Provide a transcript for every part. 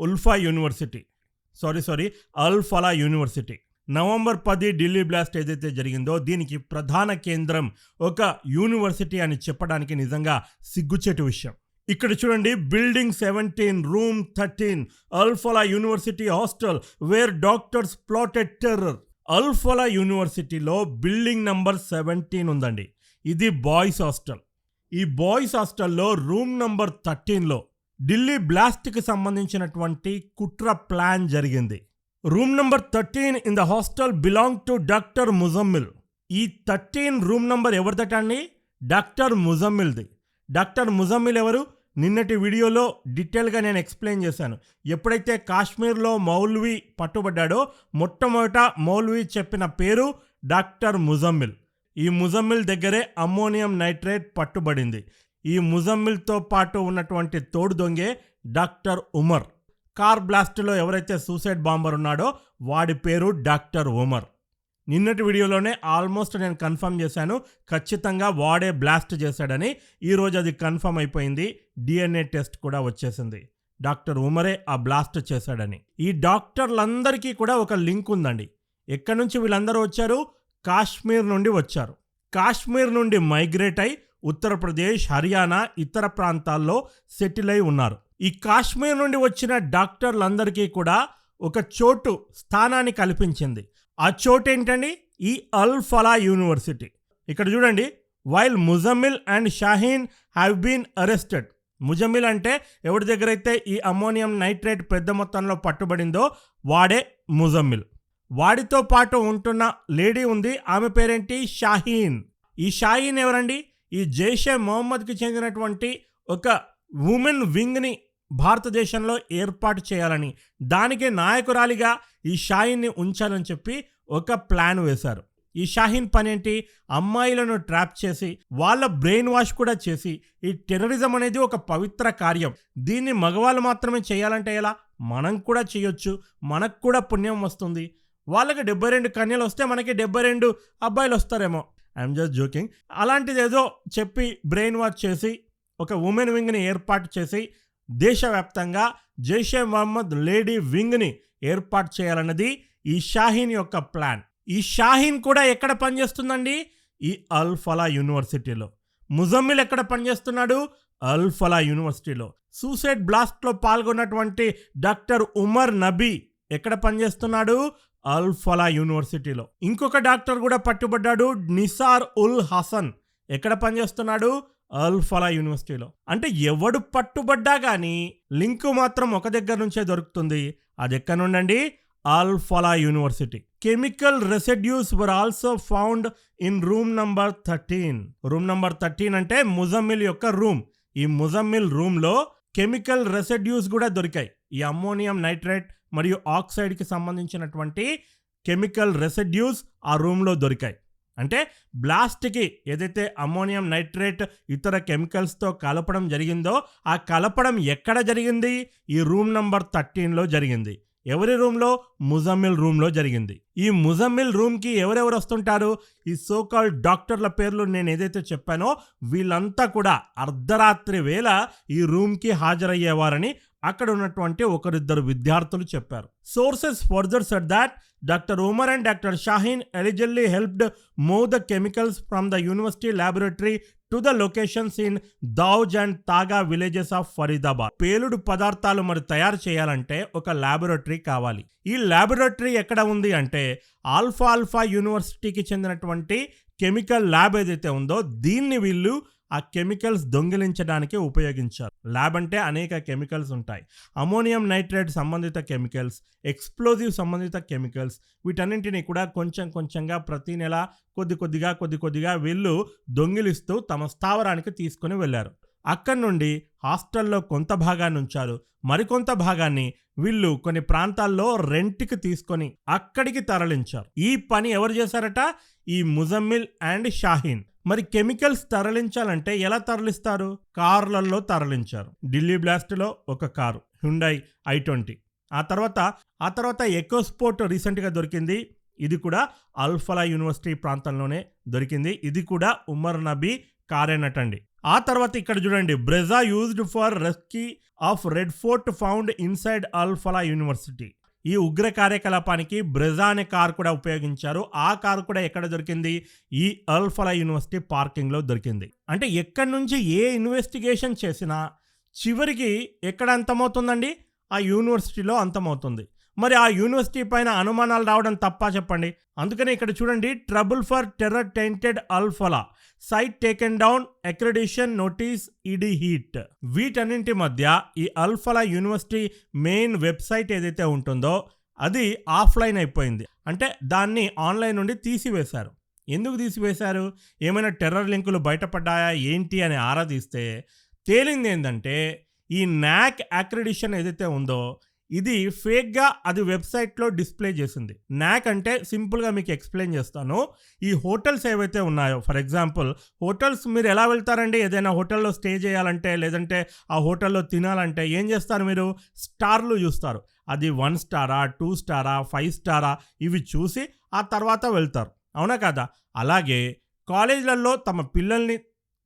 ULFA university. Sorry sorry Al Falah university. November పది Delhi blast ఏదైతే జరిగిందో దీనికి ప్రధాన కేంద్రం ఒక యూనివర్సిటీ అని చెప్పడానికి నిజంగా సిగ్గుచేటు విషయం. ఇక్కడ చూడండి building seventeen room thirteen Al-Falah university hostel where doctors plotted terror. Al-Falah యూనివర్సిటీలో బిల్డింగ్ నంబర్ సెవెంటీన్ ఉందండి. ఇది బాయ్స్ హాస్టల్. ఈ బాయ్స్ హాస్టల్లో రూమ్ నంబర్ థర్టీన్లో ఢిల్లీ బ్లాస్ట్కి సంబంధించినటువంటి కుట్ర ప్లాన్ జరిగింది. Room number thirteen in the hostel belong to doctor Muzammil. ఈ థర్టీన్ రూమ్ నంబర్ ఎవరిదట అండి? డాక్టర్ ముజమ్మిల్ది. డాక్టర్ ముజమ్మిల్ ఎవరు? నిన్నటి వీడియోలో డీటెయిల్గా నేను ఎక్స్ప్లెయిన్ చేశాను. ఎప్పుడైతే కాశ్మీర్లో మౌల్వీ పట్టుబడ్డాడో మొట్టమొదట మౌల్వీ చెప్పిన పేరు డాక్టర్ ముజమ్మిల్. ఈ ముజమ్మిల్ దగ్గరే అమ్మోనియం నైట్రేట్ పట్టుబడింది. ఈ ముజమ్మిల్తో పాటు ఉన్నటువంటి తోడు దొంగే డాక్టర్ ఉమర్. కార్ బ్లాస్ట్లో ఎవరైతే సూసైడ్ బాంబర్ ఉన్నాడో వాడి పేరు డాక్టర్ ఉమర్. నిన్నటి వీడియోలోనే ఆల్మోస్ట్ నేను కన్ఫర్మ్ చేశాను ఖచ్చితంగా వాడే బ్లాస్ట్ చేశాడని ఈరోజు అది కన్ఫర్మ్ అయిపోయింది డిఎన్ఏ టెస్ట్ కూడా వచ్చేసింది. డాక్టర్ ఉమరే ఆ బ్లాస్ట్ చేశాడని. ఈ డాక్టర్లందరికీ కూడా ఒక లింక్ ఉందండి. ఎక్కడి నుంచి వీళ్ళందరూ వచ్చారు? కాశ్మీర్ నుండి వచ్చారు. కాశ్మీర్ నుండి మైగ్రేట్ అయి ఉత్తరప్రదేశ్ హర్యానా ఇతర ప్రాంతాల్లో సెటిల్ అయి ఉన్నారు. ఈ కాశ్మీర్ నుండి వచ్చిన డాక్టర్లందరికీ కూడా ఒక చోటు స్థానాన్ని కల్పించింది. ఆ చోటు ఏంటండి? ఈ అల్ ఫలా యూనివర్సిటీ. ఇక్కడ చూడండి while Muzammil and Shaheen have been arrested Muzammil అంటే ఎవరి దగ్గర అయితే ఈ అమ్మోనియం నైట్రేట్ పెద్ద మొత్తంలో పట్టుబడిందో వాడే ముజమ్మిల్ వాడితో పాటు ఉంటున్న లేడీ ఉంది ఆమె పేరేంటి? షాహీన్ ఈ షాహీన్ ఎవరండి? ఈ జైషే మొహమ్మద్కి చెందినటువంటి ఒక ఉమెన్ వింగ్ని భారతదేశంలో ఏర్పాటు చేయాలని దానికి నాయకురాలిగా ఈ షాహీన్ని ఉంచాలని చెప్పి ఒక ప్లాన్ వేశారు. ఈ షాహీన్ పని ఏంటి అమ్మాయిలను ట్రాప్ చేసి వాళ్ళ బ్రెయిన్ వాష్ కూడా చేసి ఈ టెర్రరిజం అనేది ఒక పవిత్ర కార్యం. దీన్ని మగవాళ్ళు మాత్రమే చేయాలంటే ఎలా? మనం కూడా చేయొచ్చు. మనకు కూడా పుణ్యం వస్తుంది. వాళ్ళకి డెబ్బై రెండు కన్యలు వస్తే మనకి డెబ్బై రెండు అబ్బాయిలు వస్తారేమో. I'm just joking. అలాంటిది ఏదో చెప్పి బ్రెయిన్ వాష్ చేసి ఒక ఉమెన్ వింగ్ని ఏర్పాటు చేసి దేశవ్యాప్తంగా జైషే మహమ్మద్ లేడీ వింగ్ని ఏర్పాటు చేయాలన్నది ఈ షాహీన్ యొక్క ప్లాన్. ఈ షాహీన్ కూడా ఎక్కడ పనిచేస్తుందండి? ఈ అల్ ఫలా యూనివర్సిటీలో. ముజమ్మిల్ ఎక్కడ పనిచేస్తున్నాడు? అల్ ఫలా యూనివర్సిటీలో. సూసైడ్ బ్లాస్ట్లో పాల్గొన్నటువంటి డాక్టర్ ఉమర్ నబీ ఎక్కడ పనిచేస్తున్నాడు? అల్ఫలా యూనివర్సిటీలో. ఇంకొక డాక్టర్ కూడా పట్టుబడ్డాడు నిసార్ ఉల్ హసన్. ఎక్కడ పనిచేస్తున్నాడు? అల్ఫలా యూనివర్సిటీలో. అంటే ఎవడు పట్టుబడ్డా కానీ లింక్ మాత్రం ఒక దగ్గర నుంచే దొరుకుతుంది. అది ఎక్కడ నుండండి? Al Falah university. Chemical residues were also found in room number thirteen. Room number thirteen అంటే ముజమ్మిల్ యొక్క రూమ్. ఈ ముజమ్మిల్ రూమ్లో కెమికల్ రెసిడ్యూస్ కూడా దొరికాయి. ఈ అమ్మోనియం నైట్రేట్ మరియు ఆక్సైడ్కి సంబంధించినటువంటి కెమికల్ రెసిడ్యూస్ ఆ రూమ్లో దొరికాయి. అంటే బ్లాస్ట్కి ఏదైతే అమ్మోనియం నైట్రేట్ ఇతర కెమికల్స్తో కలపడం జరిగిందో ఆ కలపడం ఎక్కడ జరిగింది? ఈ రూమ్ నంబర్ థర్టీన్లో జరిగింది. ఎవరి రూమ్లో? ముజమ్మిల్ రూమ్లో జరిగింది. ఈ ముజమ్మిల్ రూమ్కి ఎవరెవరు వస్తుంటారు? ఈ సోకాల్ డాక్టర్ల పేర్లు నేను ఏదైతే చెప్పానో వీళ్ళంతా కూడా అర్ధరాత్రి వేళ ఈ రూమ్కి హాజరయ్యేవారని అక్కడ ఉన్నటువంటి ఒకరిద్దరు విద్యార్థులు చెప్పారు. Sources further said that doctor Umar and doctor Shaheen allegedly helped move the chemicals from the university laboratory to the locations in Dhauj and Taga villages of Faridabad పేలుడు పదార్థాలు మరి తయారు చేయాలంటే ఒక ల్యాబొరేటరీ కావాలి. ఈ ల్యాబొరేటరీ ఎక్కడ ఉంది అంటే ఆల్ఫా ఆల్ఫా యూనివర్సిటీకి చెందినటువంటి కెమికల్ ల్యాబ్ ఏదైతే ఉందో దీన్ని వీళ్ళు ఆ కెమికల్స్ దొంగిలించడానికి ఉపయోగించారు. ల్యాబ్ అంటే అనేక కెమికల్స్ ఉంటాయి. అమోనియం నైట్రేట్ సంబంధిత కెమికల్స్ ఎక్స్ప్లోజివ్ సంబంధిత కెమికల్స్ వీటన్నింటినీ కూడా కొంచెం కొంచెంగా ప్రతి నెల కొద్ది కొద్దిగా కొద్ది కొద్దిగా వీళ్ళు దొంగిలిస్తూ తమ స్థావరానికి తీసుకుని వెళ్ళారు. అక్కడి నుండి హాస్టల్లో కొంత భాగాన్ని ఉంచారు. మరికొంత భాగాన్ని వీళ్ళు కొన్ని ప్రాంతాల్లో రెంట్కి తీసుకొని అక్కడికి తరలించారు. ఈ పని ఎవరు చేశారట? ఈ ముజమ్మిల్ అండ్ షాహీన్. మరి కెమికల్స్ తరలించాలంటే ఎలా తరలిస్తారు? కార్లలో తరలించారు. ఢిల్లీ బ్లాస్ట్లో ఒక కారు హ్యుండై ఐ ట్వంటీ. ఆ తర్వాత ఆ తర్వాత ఎకోస్పోర్ట్ రీసెంట్గా దొరికింది. ఇది కూడా అల్ఫలా యూనివర్సిటీ ప్రాంతంలోనే దొరికింది. ఇది కూడా ఉమర్ నబీ కారేనటండి ఆ తర్వాత ఇక్కడ చూడండి Brezza used for రెస్కీ of Red Fort found inside Al Falah university. ఈ ఉగ్ర కార్యకలాపానికి బ్రెజా అనే కార్ కూడా ఉపయోగించారు. ఆ కారు కూడా ఎక్కడ దొరికింది? ఈ అల్ఫలా యూనివర్సిటీ పార్కింగ్లో దొరికింది. అంటే ఎక్కడి నుంచి ఏ ఇన్వెస్టిగేషన్ చేసినా చివరికి ఎక్కడ అంతమవుతుందండి? ఆ యూనివర్సిటీలో అంతమవుతుంది. మరి ఆ యూనివర్సిటీ పైన అనుమానాలు రావడం తప్ప చెప్పండి. అందుకనే ఇక్కడ చూడండి trouble for terror tainted Al Falah. Site taken down accreditation notice ED heat. వీటన్నింటి మధ్య ఈ అల్ఫలా యూనివర్సిటీ మెయిన్ వెబ్సైట్ ఏదైతే ఉంటుందో అది ఆఫ్లైన్ అయిపోయింది. అంటే దాన్ని ఆన్లైన్ నుండి తీసివేశారు. ఎందుకు తీసివేశారు? ఏమైనా టెర్రర్ లింకులు బయటపడ్డాయా? ఏంటి? అని ఆరా తీస్తే తేలింది ఏంటంటే ఈ నాక్ అక్రెడిషన్ ఏదైతే ఉందో ఇది ఫేక్గా అది వెబ్సైట్లో డిస్ప్లే చేసింది. నాక్ అంటే సింపుల్గా మీకు ఎక్స్ప్లెయిన్ చేస్తాను. ఈ హోటల్స్ ఏవైతే ఉన్నాయో ఫర్ ఎగ్జాంపుల్ హోటల్స్ మీరు ఎలా వెళ్తారండి? ఏదైనా హోటల్లో స్టే చేయాలంటే లేదంటే ఆ హోటల్లో తినాలంటే ఏం చేస్తారు మీరు? స్టార్లు చూస్తారు. అది వన్ స్టారా టూ స్టారా ఫైవ్ స్టారా ఇవి చూసి ఆ తర్వాత వెళ్తారు. అవునా కదా? అలాగే కాలేజీలలో తమ పిల్లల్ని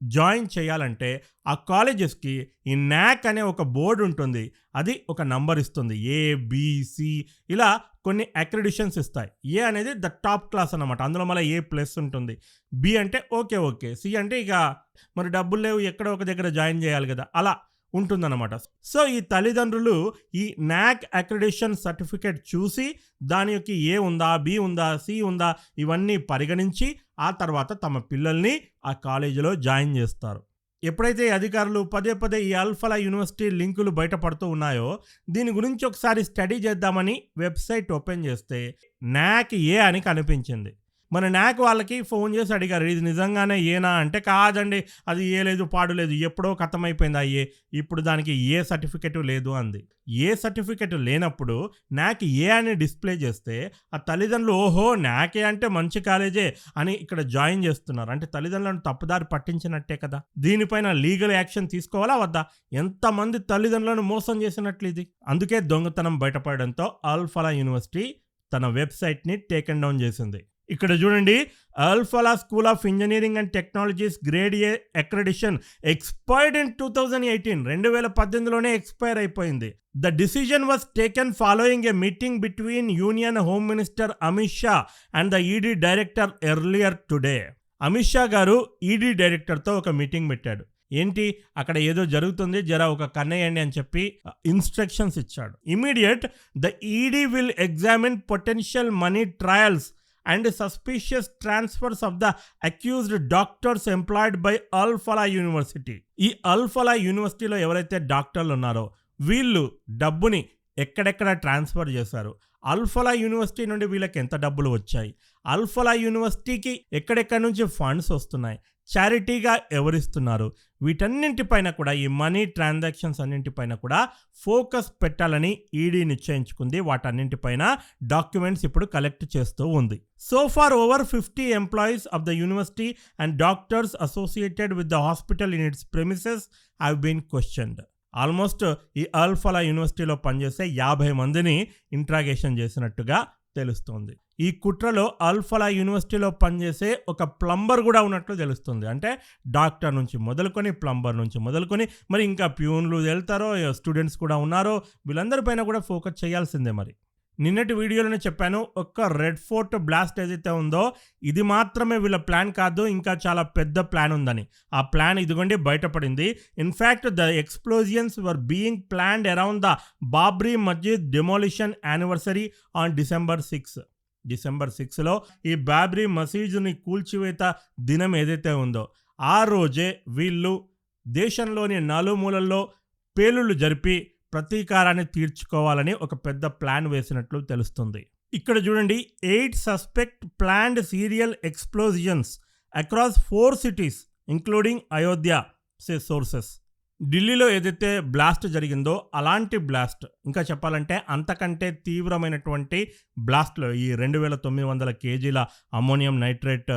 జాయిన్ చేయాలంటే ఆ కాలేజెస్కి ఈ న్యాక్ అనే ఒక బోర్డు ఉంటుంది. అది ఒక నంబర్ ఇస్తుంది. ఏ బిసి ఇలా కొన్ని అక్రెడిషన్స్ ఇస్తాయి. ఏ అనేది ద టాప్ క్లాస్ అన్నమాట. అందులో మళ్ళీ ఏ ప్లస్ ఉంటుంది. బి అంటే ఓకే ఓకే. సి అంటే ఇక మరి డబ్బులు లేవు. ఎక్కడో ఒక దగ్గర జాయిన్ చేయాలి కదా. అలా ఉంటుందన్నమాట. సో ఈ తల్లిదండ్రులు ఈ నాక్ అక్రిడేషన్ సర్టిఫికేట్ చూసి దాని యొక్క ఏ ఉందా బి ఉందా సి ఉందా ఇవన్నీ పరిగణించి ఆ తర్వాత తమ పిల్లల్ని ఆ కాలేజీలో జాయిన్ చేస్తారు. ఎప్పుడైతే అధికారులు పదే పదే ఈ అల్ఫలా యూనివర్సిటీ లింకులు బయటపడుతూ ఉన్నాయో దీని గురించి ఒకసారి స్టడీ చేద్దామని వెబ్సైట్ ఓపెన్ చేస్తే నాక్ ఏ అని కనిపించింది. మన నాక్ వాళ్ళకి ఫోన్ చేసి అడిగారు ఇది నిజంగానే ఏనా? అంటే కాదండి అది ఏ లేదు పాడు లేదు ఎప్పుడో కథమైపోయింది అయ్యే ఏ ఇప్పుడు దానికి ఏ సర్టిఫికెట్ లేదు అంది. ఏ సర్టిఫికెట్ లేనప్పుడు నాకు ఏ అని డిస్ప్లే చేస్తే ఆ తల్లిదండ్రులు ఓహో నాకే అంటే మంచి కాలేజే అని ఇక్కడ జాయిన్ చేస్తున్నారు. అంటే తల్లిదండ్రులను తప్పుదారి పట్టించినట్టే కదా. దీనిపైన లీగల్ యాక్షన్ తీసుకోవాలా వద్దా? ఎంతమంది తల్లిదండ్రులను మోసం చేసినట్లు ఇది? అందుకే దొంగతనం బయటపడడంతో అల్ఫలా యూనివర్సిటీ తన వెబ్సైట్ని టేకన్ డౌన్ చేసింది. ఇక్కడ చూడండి Al Falah school of engineering and technologies grade A accreditation expired in two thousand eighteen రెండు వేల పద్దెనిమిదిలోనే ఎక్స్పైర్ అయిపోయింది. The decision was taken following a meeting between union home minister Amit Shah and the ED director earlier today Amit Shah గారు ED డైరెక్టర్తో ఒక meeting పెట్టాడు. ఏంటి? అక్కడ ఏదో జరుగుతుంది జర ఒక కన్నయ్యండి అని చెప్పి ఇన్స్ట్రక్షన్స్ ఇచ్చాడు. Immediate the ED will examine potential money trails and suspicious transfers of the accused doctors employed by Al Falah university ఈ అల్ఫలా యూనివర్సిటీలో ఎవరైతే డాక్టర్లు ఉన్నారో వీళ్ళు డబ్బుని ఎక్కడెక్కడ ట్రాన్స్ఫర్ చేశారు? అల్ఫలా యూనివర్సిటీ నుండి వీళ్ళకి ఎంత డబ్బులు వచ్చాయి? అల్ఫలా యూనివర్సిటీకి ఎక్కడెక్కడి నుంచి ఫండ్స్ వస్తున్నాయి? చారిటీగా ఎవరిస్తున్నారు? వీటన్నింటిపైన కూడా ఈ మనీ ట్రాన్సాక్షన్స్ అన్నింటిపైన కూడా ఫోకస్ పెట్టాలని ఈడీ నిశ్చయించుకుంది. వాటన్నింటిపైన డాక్యుమెంట్స్ ఇప్పుడు కలెక్ట్ చేస్తూ ఉంది. So far over fifty employees of the university and doctors associated with the hospital in its premises have been questioned. Almost ఈ అల్ఫలా యూనివర్సిటీలో పనిచేసే యాభై మందిని ఇంట్రాగేషన్ చేసినట్టుగా తెలుస్తోంది. ఈ కుట్రలో అల్ఫలా యూనివర్సిటీలో పనిచేసే ఒక ప్లంబర్ కూడా ఉన్నట్లు తెలుస్తుంది. అంటే డాక్టర్ నుంచి మొదలుకొని ప్లంబర్ నుంచి మొదలుకొని మరి ఇంకా ప్యూన్లు వెళ్తారో స్టూడెంట్స్ కూడా ఉన్నారో వీళ్ళందరిపైన కూడా ఫోకస్ చేయాల్సిందే మరి. నిన్నటి వీడియోలోనే చెప్పాను ఒక్క రెడ్ ఫోర్ట్ బ్లాస్ట్ ఏదైతే ఉందో ఇది మాత్రమే వీళ్ళ ప్లాన్ కాదు ఇంకా చాలా పెద్ద ప్లాన్ ఉందని. ఆ ప్లాన్ ఇదిగోండి బయటపడింది. In fact the explosions were being planned around the Babri Masjid demolition anniversary on December six. December సిక్స్లో ఈ బాబ్రీ మసీదుని కూల్చివేత దినం ఏదైతే ఉందో ఆ రోజే వీళ్ళు దేశంలోని నలుమూలల్లో పేలుళ్ళు జరిపి ప్రతీకారాన్ని తీర్చుకోవాలని ఒక పెద్ద ప్లాన్ వేసినట్లు తెలుస్తుంది. ఇక్కడ చూడండి eight suspect planned serial explosions across four cities including Ayodhya say sources. ఢిల్లీలో ఏదైతే బ్లాస్ట్ జరిగిందో అలాంటి బ్లాస్ట్ ఇంకా చెప్పాలంటే అంతకంటే తీవ్రమైనటువంటి బ్లాస్ట్లో ఈ రెండు వేల తొమ్మిది వందల కేజీల అమ్మోనియం నైట్రేట్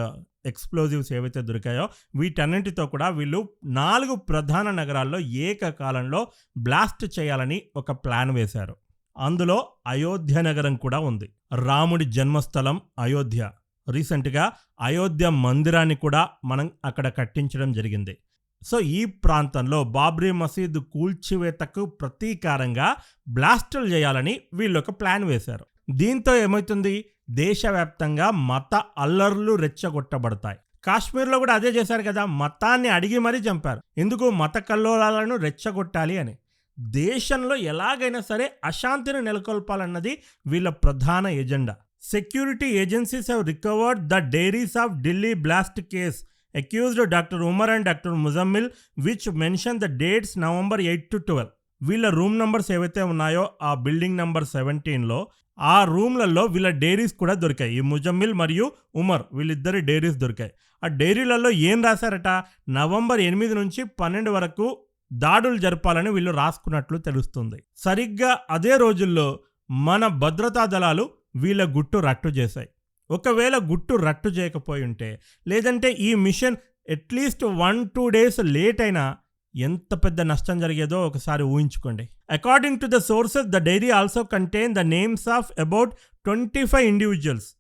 ఎక్స్ప్లోజివ్స్ ఏవైతే దొరికాయో వీటన్నింటితో కూడా వీళ్ళు నాలుగు ప్రధాన నగరాల్లో ఏకకాలంలో బ్లాస్ట్ చేయాలని ఒక ప్లాన్ వేశారు. అందులో అయోధ్య నగరం కూడా ఉంది. రాముడి జన్మస్థలం అయోధ్య. రీసెంట్గా అయోధ్య మందిరాన్ని కూడా మనం అక్కడ కట్టించడం జరిగింది. సో ఈ ప్రాంతంలో బాబ్రీ మసీదు కూల్చివేతకు ప్రతీకారంగా బ్లాస్టులు చేయాలని వీళ్ళు ఒక ప్లాన్ వేశారు. దీంతో ఏమవుతుంది? దేశవ్యాప్తంగా మత అల్లర్లు రెచ్చగొట్టబడతాయి. కాశ్మీర్లో కూడా అదే చేశారు కదా మతాన్ని అడిగి మరీ చంపారు. ఎందుకు? మత కల్లోలాలను రెచ్చగొట్టాలి అని. దేశంలో ఎలాగైనా సరే అశాంతిని నెలకొల్పాలన్నది వీళ్ళ ప్రధాన agenda. Security agencies have recovered the diaries of Delhi blast case accused doctor Umar and doctor Muzammil which mention the dates November eight to twelve వీళ్ళ రూమ్ నంబర్స్ ఏవైతే ఉన్నాయో ఆ బిల్డింగ్ నంబర్ సెవెంటీన్లో ఆ రూమ్లలో వీళ్ళ డైరీస్ కూడా దొరికాయి. ఈ ముజమ్మిల్ మరియు ఉమర్ వీళ్ళిద్దరి డైరీస్ దొరికాయి. ఆ డైరీలలో ఏం రాశారట? నవంబర్ ఎనిమిది నుంచి పన్నెండు వరకు దాడులు జరపాలని వీళ్ళు రాసుకున్నట్లు తెలుస్తుంది. సరిగ్గా అదే రోజుల్లో మన భద్రతా దళాలు వీళ్ళ గుట్టు రట్టు చేశాయి. ఒకవేళ గుట్టు రట్టు చేయకపోయి ఉంటే లేదంటే ఈ mission at least one two days late అయినా ఎంత పెద్ద నష్టం జరిగేదో ఒకసారి ఊహించుకోండి. According to the sources the diary also contain the names of about twenty five individuals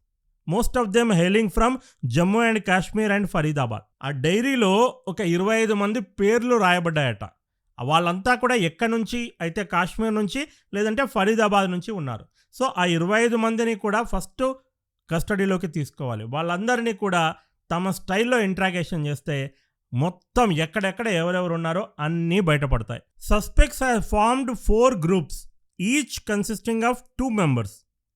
most of them hailing from Jammu and Kashmir and Faridabad ఆ డైరీలో ఒక ఇరవై ఐదు మంది పేర్లు రాయబడ్డాయట. వాళ్ళంతా కూడా ఎక్కడి నుంచి? అయితే కాశ్మీర్ నుంచి లేదంటే ఫరీదాబాద్ నుంచి ఉన్నారు. సో ఆ ఇరవై ఐదు మందిని కూడా ఫస్ట్ కస్టడీలోకి తీసుకోవాలి. వాళ్ళందరినీ కూడా తమ స్టైల్లో ఇంట్రాగేషన్ చేస్తే మొత్తం ఎక్కడెక్కడ ఎవరెవరు ఉన్నారో అన్నీ బయటపడతాయి. Suspects have formed four groups each consisting of two members.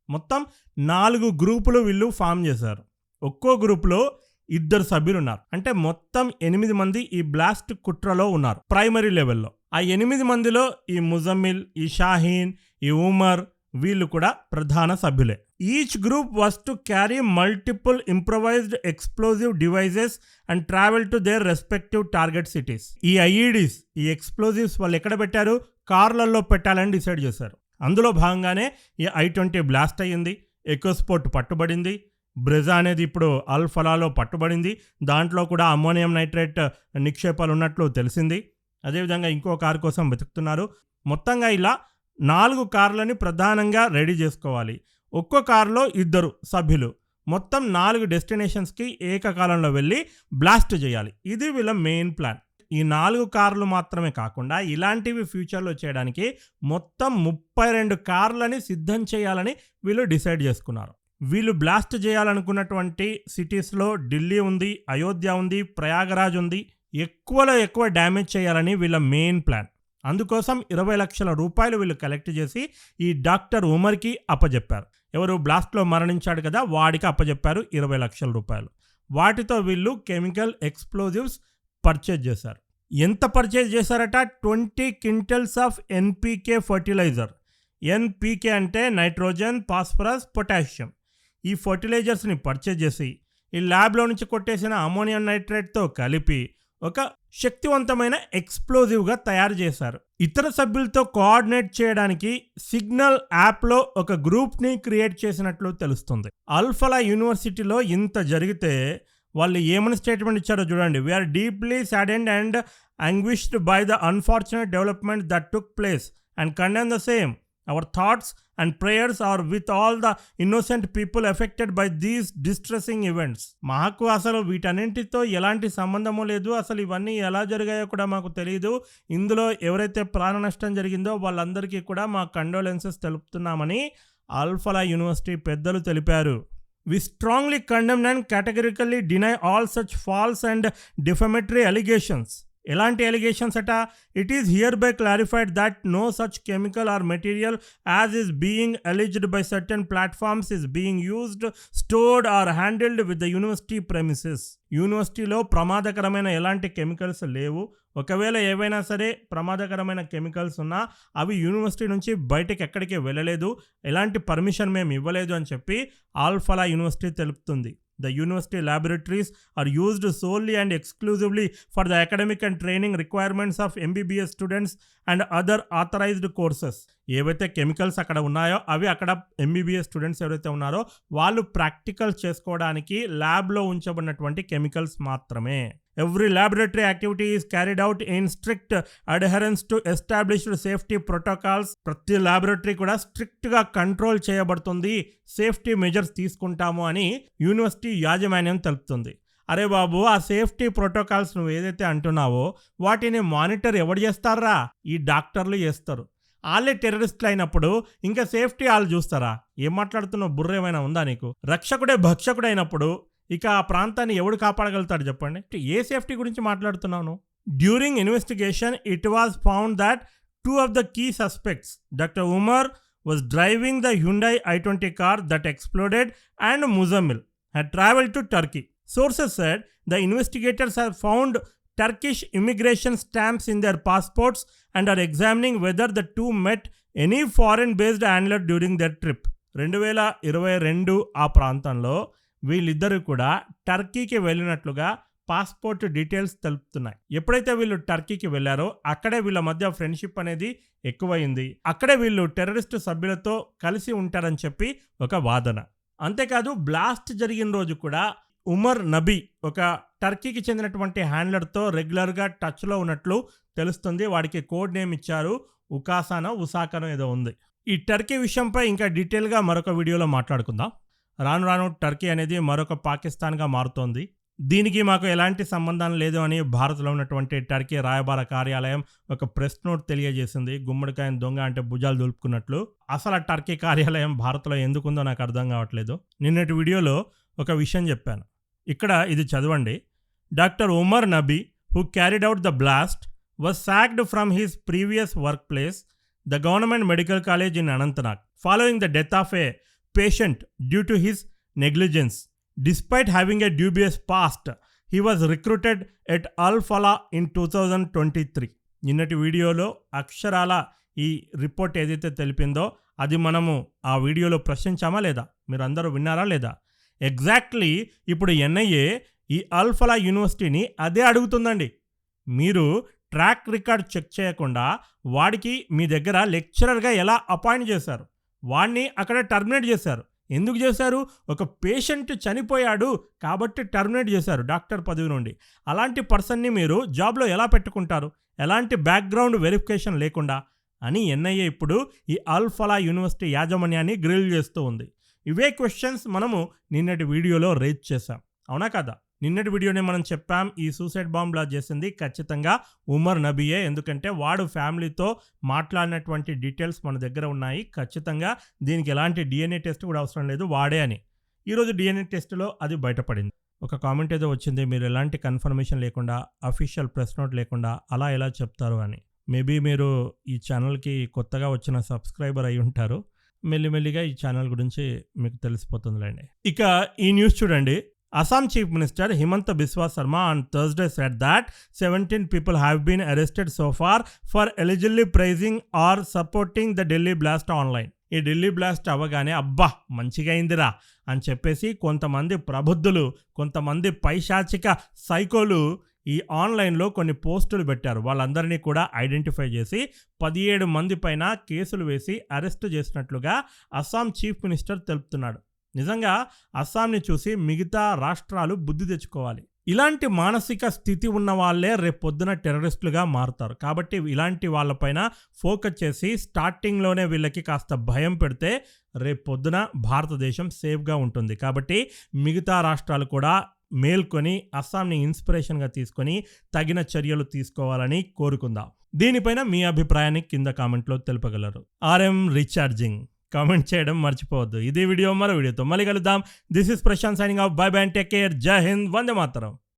మొత్తం నాలుగు గ్రూపులు వీళ్ళు ఫామ్ చేశారు. ఒక్కో గ్రూప్లో ఇద్దరు సభ్యులు ఉన్నారు. అంటే మొత్తం ఎనిమిది మంది ఈ బ్లాస్ట్ కుట్రలో ఉన్నారు ప్రైమరీ లెవెల్లో. ఆ ఎనిమిది మందిలో ఈ ముజమ్మిల్ ఈ షాహీన్ ఈ ఉమర్ వీళ్ళు కూడా ప్రధాన సభ్యులే. Each group was to carry multiple improvised explosive devices and travel to their respective target cities ఈ ఐఈడీస్ ఈ ఎక్స్ప్లోజివ్స్ వాళ్ళు ఎక్కడ పెట్టారు? కార్లలో పెట్టాలని డిసైడ్ చేశారు. అందులో భాగంగానే ఈ ఐ ట్వంటీ బ్లాస్ట్ అయ్యింది ఎకోస్పోర్ట్ పట్టుబడింది బ్రెజా అనేది ఇప్పుడు అల్ఫలాలో పట్టుబడింది దాంట్లో కూడా అమ్మోనియం నైట్రేట్ నిక్షేపాలు ఉన్నట్లు తెలిసింది. అదేవిధంగా ఇంకో కారు కోసం వెతుకుతున్నారు. మొత్తంగా ఇలా నాలుగు కార్లని ప్రధానంగా రెడీ చేసుకోవాలి. ఒక్కో కారులో ఇద్దరు సభ్యులు. మొత్తం నాలుగు డెస్టినేషన్స్కి ఏకకాలంలో వెళ్ళి బ్లాస్ట్ చేయాలి. ఇది వీళ్ళ మెయిన్ ప్లాన్. ఈ నాలుగు కార్లు మాత్రమే కాకుండా ఇలాంటివి ఫ్యూచర్లో చేయడానికి మొత్తం ముప్పై రెండు కార్లని సిద్ధం చేయాలని వీళ్ళు డిసైడ్ చేసుకున్నారు. వీళ్ళు బ్లాస్ట్ చేయాలనుకున్నటువంటి సిటీస్లో ఢిల్లీ ఉంది అయోధ్య ఉంది ప్రయాగరాజ్ ఉంది. ఎక్కువలో ఎక్కువ డ్యామేజ్ చేయాలని వీళ్ళ మెయిన్ ప్లాన్. అందుకోసం ఇరవై లక్షల రూపాయలు వీళ్ళు కలెక్ట్ చేసి ఈ డాక్టర్ ఉమర్కి అప్పజెప్పారు. ఎవరు బ్లాస్ట్లో మరణించాడు కదా వాడికి అప్పజెప్పారు ఇరవై లక్షల రూపాయలు. వాటితో వీళ్ళు కెమికల్ ఎక్స్ప్లోజివ్స్ పర్చేజ్ చేశారు. ఎంత పర్చేజ్ చేశారట? Twenty quintals of NPK fertilizer NPK అంటే నైట్రోజన్ ఫాస్ఫరస్ పొటాషియం. ఈ ఫర్టిలైజర్స్ని పర్చేజ్ చేసి ఈ ల్యాబ్లో నుంచి కొట్టేసిన అమోనియం నైట్రేట్తో కలిపి ఒక శక్తివంతమైన ఎక్స్ప్లోజివ్గా తయారు చేశారు. ఇతర సభ్యులతో కోఆర్డినేట్ చేయడానికి సిగ్నల్ యాప్లో ఒక గ్రూప్ని క్రియేట్ చేసినట్లు తెలుస్తుంది. అల్ఫలా యూనివర్సిటీలో ఇంత జరిగితే వాళ్ళు ఏమని స్టేట్మెంట్ ఇచ్చారో చూడండి. We are deeply saddened and anguished by the unfortunate development that took place and condemn the same our thoughts and prayers are with all the innocent people affected by these distressing events మాకు అసలు వీటన్నింటితో ఎలాంటి సంబంధము లేదు. అసలు ఇవన్నీ ఎలా జరిగాయో కూడా మాకు తెలియదు ఇందులో ఎవరైతే ప్రాణ నష్టం జరిగిందో వాళ్ళందరికీ కూడా మా కండోలెన్సెస్ తెలుపుతున్నామని ఆల్ఫలా యూనివర్సిటీ పెద్దలు తెలిపారు. We strongly condemn and categorically deny all such false and defamatory allegations ఎలాంటి ఎలిగేషన్స్ అట? It is hereby clarified that no such chemical or material as is being alleged by certain platforms is being used stored or handled with the university premises యూనివర్సిటీలో ప్రమాదకరమైన ఎలాంటి chemicals లేవు. ఒకవేళ ఏవైనా సరే ప్రమాదకరమైన కెమికల్స్ ఉన్నా అవి యూనివర్సిటీ నుంచి బయటకి ఎక్కడికి వెళ్ళలేదు. ఎలాంటి పర్మిషన్ మేము ఇవ్వలేదు అని చెప్పి ఆల్ఫలా యూనివర్సిటీ తెలుపుతుంది. The university laboratories are used solely and exclusively for the academic and training requirements of MBBS students and other authorized courses ఏవైతే కెమికల్స్ అక్కడ ఉన్నాయో అవి అక్కడ ఎంబీబీఎస్ స్టూడెంట్స్ ఎవరైతే ఉన్నారో వాళ్ళు ప్రాక్టికల్స్ చేసుకోవడానికి ల్యాబ్లో ఉంచబడినటువంటి కెమికల్స్ మాత్రమే. Every laboratory activity is carried out in strict adherence to established safety protocols ప్రతి ల్యాబొరేటరీ కూడా స్ట్రిక్ట్గా కంట్రోల్ చేయబడుతుంది. సేఫ్టీ మెజర్స్ తీసుకుంటాము అని యూనివర్సిటీ యాజమాన్యం తెలుపుతుంది. అరే బాబు ఆ సేఫ్టీ ప్రోటోకాల్స్ నువ్వు ఏదైతే అంటున్నావో వాటిని మానిటర్ ఎవడు చేస్తారా? ఈ డాక్టర్లు చేస్తారు. వాళ్ళే టెర్రరిస్టులు అయినప్పుడు ఇంకా సేఫ్టీ వాళ్ళు చూస్తారా? ఏం మాట్లాడుతున్నావు? బుర్ర ఏమైనా ఉందా నీకు? రక్షకుడే భక్షకుడైనప్పుడు ఇక ఆ ప్రాంతాన్ని ఎవడు కాపాడగలుగుతాడు చెప్పండి? ఏ సేఫ్టీ గురించి మాట్లాడుతున్నాను? During investigation it was found that two of the key suspects doctor Umar was driving the Hyundai i twenty car that exploded and Muzammil had travel to Turkey sources said the investigators have found Turkish immigration stamps in their passports and are examining whether the two met any foreign based handler during their trip రెండు వేల ఇరవై రెండు ఆ ప్రాంతంలో వీళ్ళిద్దరూ కూడా టర్కీకి వెళ్ళినట్లుగా passport details తెలుపుతున్నాయి. ఎప్పుడైతే వీళ్ళు టర్కీకి వెళ్ళారో అక్కడే వీళ్ళ మధ్య ఫ్రెండ్షిప్ అనేది ఎక్కువైంది అక్కడే వీళ్ళు టెర్రరిస్ట్ సభ్యులతో కలిసి ఉంటారని చెప్పి ఒక వాదన. అంతేకాదు బ్లాస్ట్ జరిగిన రోజు కూడా ఉమర్ నబీ ఒక టర్కీకి చెందినటువంటి హ్యాండ్లర్తో రెగ్యులర్గా టచ్లో ఉన్నట్లు తెలుస్తుంది. వాడికి కోడ్ నేమ్ ఇచ్చారు. ఉకాసానో ఉసాకనో ఏదో ఉంది. ఈ టర్కీ విషయంపై ఇంకా డీటెయిల్గా మరొక వీడియోలో మాట్లాడుకుందాం. రాను రాను టర్కీ అనేది మరొక పాకిస్తాన్గా మారుతోంది. దీనికి మాకు ఎలాంటి సంబంధం లేదు అని భారత్లో ఉన్నటువంటి టర్కీ రాయబార కార్యాలయం ఒక ప్రెస్ నోట్ తెలియజేసింది. గుమ్మడికాయని దొంగ అంటే భుజాలు దులుపుకున్నట్లు. అసలు ఆ టర్కీ కార్యాలయం భారత్లో ఎందుకుందో నాకు అర్థం కావట్లేదు. నిన్నటి వీడియోలో ఒక విషయం చెప్పాను. ఇక్కడ ఇది చదవండి. Doctor Umar Nabi who carried out the blast was sacked from his previous work place the government medical college in Anantnag. Following the death of a patient due to his negligence despite having a dubious past he was recruited at Al Falah in two thousand twenty three నిన్నటి వీడియోలో అక్షరాల ఈ report ఏదైతే తెలిపిందో అది మనము ఆ వీడియోలో ప్రశ్నించామా లేదా? మీరు అందరూ విన్నారా లేదా? ఎగ్జాక్ట్లీ ఇప్పుడు ఎన్ఐఏ ఈ అల్ఫలా యూనివర్సిటీని అదే అడుగుతుందండి. మీరు ట్రాక్ రికార్డ్ చెక్ చేయకుండా వాడికి మీ దగ్గర లెక్చరర్గా ఎలా అపాయింట్ చేశారు? వాణ్ణి అక్కడ టర్మినేట్ చేశారు. ఎందుకు చేశారు? ఒక పేషెంట్ చనిపోయాడు కాబట్టి టర్మినేట్ చేశారు డాక్టర్ పదవి నుండి. అలాంటి పర్సన్ని మీరు జాబ్లో ఎలా పెట్టుకుంటారు? ఎలాంటి బ్యాక్గ్రౌండ్ వెరిఫికేషన్ లేకుండా? అని ఎన్ఐఏ ఇప్పుడు ఈ అల్ఫలా యూనివర్సిటీ యాజమాన్యాన్ని గ్రిల్ చేస్తూ ఉంది. ఇవే క్వశ్చన్స్ మనము నిన్నటి వీడియోలో రేజ్ చేశాం. అవునా కదా? నిన్నటి వీడియోనే మనం చెప్పాం ఈ సూసైడ్ బాంబ్ బ్లాస్ట్ చేసింది ఖచ్చితంగా ఉమర్ నబీయే. ఎందుకంటే వాడు ఫ్యామిలీతో మాట్లాడినటువంటి డీటెయిల్స్ మన దగ్గర ఉన్నాయి. ఖచ్చితంగా దీనికి ఎలాంటి డిఎన్ఏ టెస్ట్ కూడా అవసరం లేదు వాడే అని. ఈరోజు డిఎన్ఏ టెస్ట్లో అది బయటపడింది. ఒక కామెంట్ ఏదో వచ్చింది మీరు ఎలాంటి కన్ఫర్మేషన్ లేకుండా అఫీషియల్ ప్రెస్ నోట్ లేకుండా అలా ఎలా చెప్తారు అని. మేబీ మీరు ఈ ఛానల్కి కొత్తగా వచ్చిన సబ్స్క్రైబర్ అయి ఉంటారు. మెల్లిమెల్లిగా ఈ ఛానల్ గురించి మీకు తెలిసిపోతుందిలేండి. ఇక ఈ న్యూస్ చూడండి. Assam chief minister Himanta Biswa Sarma on Thursday said that seventeen people have been arrested so far for allegedly praising or supporting the Delhi blast online ఈ ఢిల్లీ బ్లాస్ట్ అవ్వగానే అబ్బా మంచిగా అయిందిరా అని చెప్పేసి కొంతమంది ప్రబుద్ధులు కొంతమంది పైశాచిక సైకోలు ఈ ఆన్లైన్లో కొన్ని పోస్టులు పెట్టారు. వాళ్ళందరినీ కూడా ఐడెంటిఫై చేసి పదిహేడు మంది పైన కేసులు వేసి అరెస్ట్ చేసినట్లుగా అస్సాం చీఫ్ మినిస్టర్ తెలుపుతున్నాడు. నిజంగా అస్సాంని చూసి మిగతా రాష్ట్రాలు బుద్ధి తెచ్చుకోవాలి. ఇలాంటి మానసిక స్థితి ఉన్న వాళ్ళే రేపొద్దున టెర్రరిస్టులుగా మారుతారు. కాబట్టి ఇలాంటి వాళ్ళపైన ఫోకస్ చేసి స్టార్టింగ్లోనే వీళ్ళకి కాస్త భయం పెడితే రేపొద్దున భారతదేశం సేఫ్గా ఉంటుంది. కాబట్టి మిగతా రాష్ట్రాలు కూడా మేల్కొని అస్సాంని ఇన్స్పిరేషన్గా తీసుకొని తగిన చర్యలు తీసుకోవాలని కోరుకుందాం. దీనిపైన మీ అభిప్రాయాన్ని కింద కామెంట్లో తెలుపగలరు. ఆర్ఎం రీఛార్జింగ్ కామెంట్ చేయడం మర్చిపోవద్దు. ఇది వీడియో మరో వీడియోతో మళ్ళీ కలుద్దాం. This is Prashant signing off bye bye take care జై హింద్ వందే మాతరం